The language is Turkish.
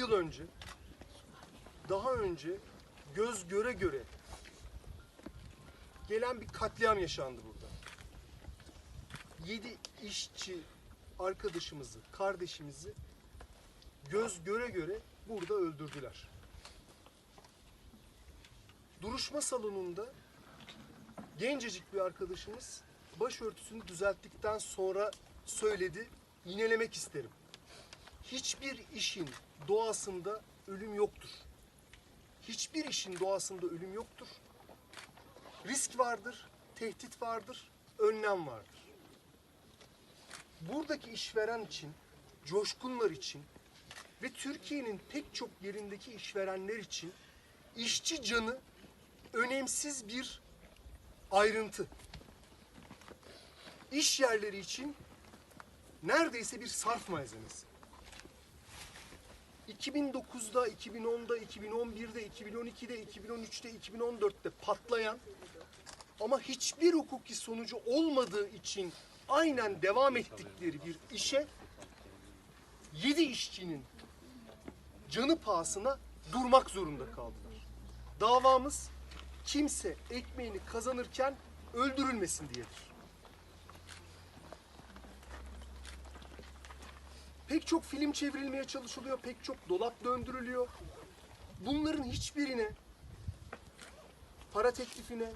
yıl önce, daha önce göz göre göre gelen bir katliam yaşandı burada. Yedi işçi arkadaşımızı, kardeşimizi göz göre göre burada öldürdüler. Duruşma salonunda gencecik bir arkadaşımız başörtüsünü düzelttikten sonra söyledi, yinelemek isterim. Hiçbir işin doğasında ölüm yoktur. Hiçbir işin doğasında ölüm yoktur. Risk vardır, tehdit vardır, önlem vardır. Buradaki işveren için, coşkunlar için ve Türkiye'nin pek çok yerindeki işverenler için işçi canı önemsiz bir ayrıntı. İş yerleri için neredeyse bir sarf malzemesi. 2009'da, 2010'da, 2011'de, 2012'de, 2013'te, 2014'te patlayan ama hiçbir hukuki sonucu olmadığı için aynen devam ettikleri bir işe yedi işçinin canı pahasına durmak zorunda kaldılar. Davamız kimse ekmeğini kazanırken öldürülmesin diyedir. Pek çok film çevrilmeye çalışılıyor, pek çok dolap döndürülüyor. Bunların hiçbirine para teklifine,